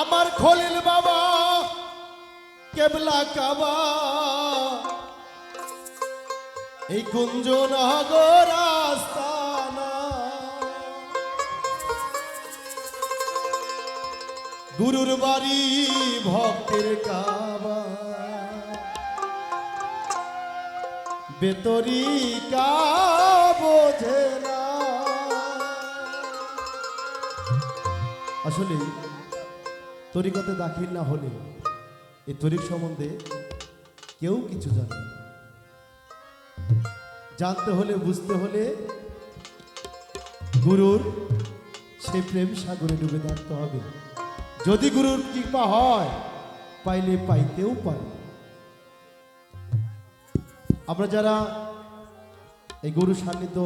আমার খলিল বাবা, কেবলা কাবা। এই কুঞ্জনগর আস্তানা। গুরুর বাড়ি ভক্তের কাবা। বেতরি কা বোঝে না। আসলে তরিকতে দাখিল না হলে এই তরিক সম্বন্ধে কেউ কিছু জানে। জানতে হলে, বুঝতে হলে গুরুর সেই প্রেম সাগরে ডুবে থাকতে হবে যদি গুরুর কৃপা হয়, পাইলে পাইতেও পারে আমরা যারা এই গুরু সান্নিধ্য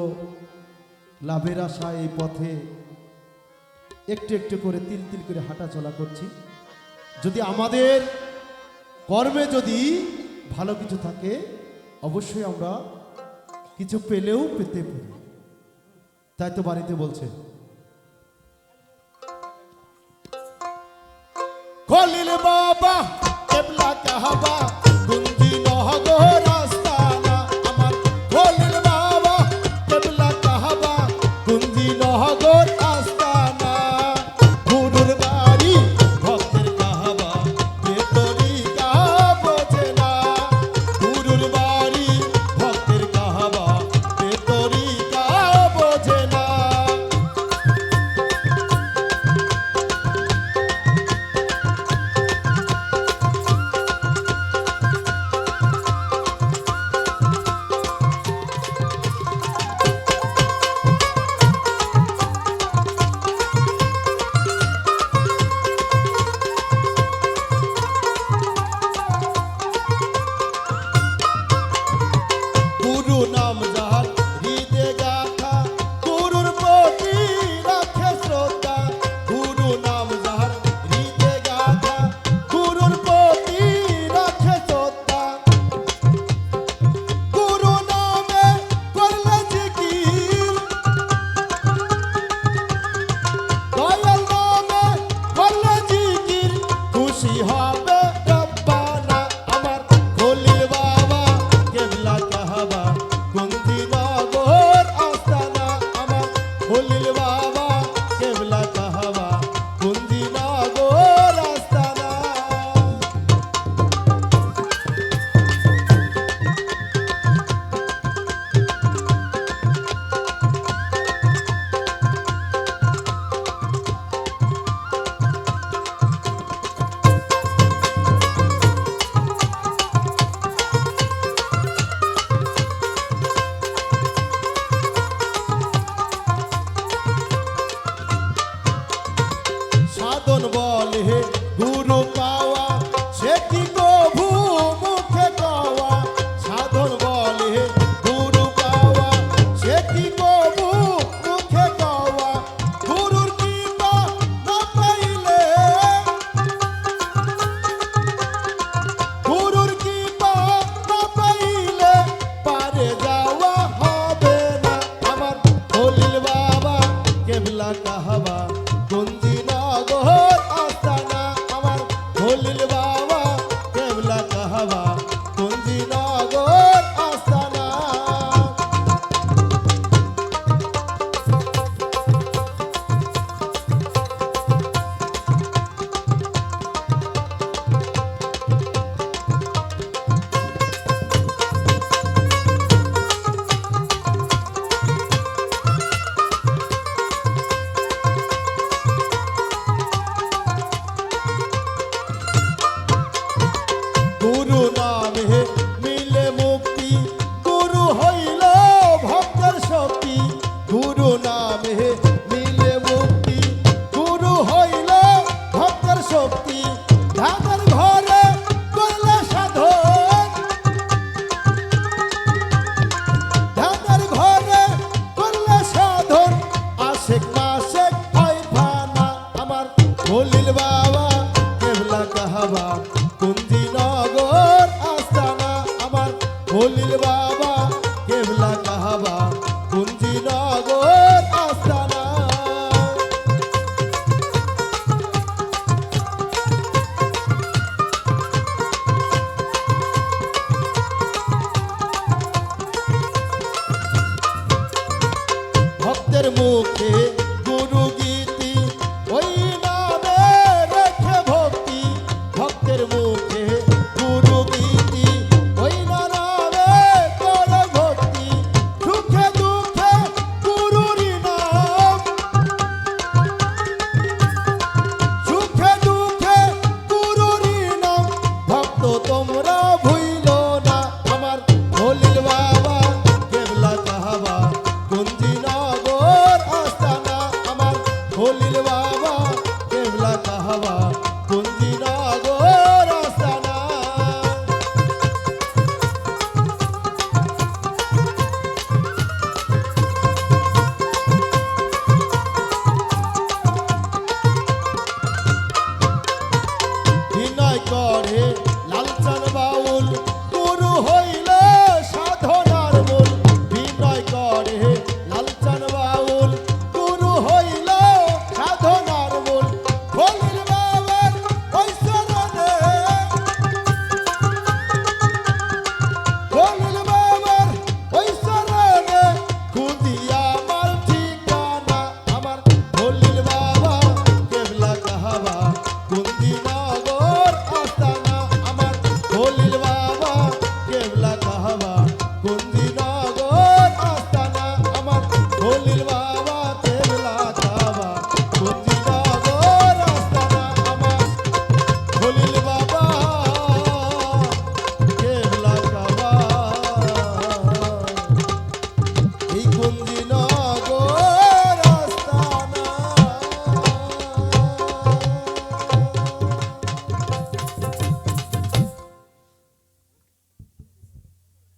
লাভের আশা এই পথে একটু একটু করে তিল তিল করে হাঁটা চলা করছি। যদি আমাদের কর্মে যদি ভালো কিছু থাকে, অবশ্যই আমরা কিছু পেলেও পেতে পারি। তাই তো বাড়িতে বলছে। বাবা! বাবা কুঞ্জিনগর আস্তানা ভক্তের মুখে তো তোমরা ভুই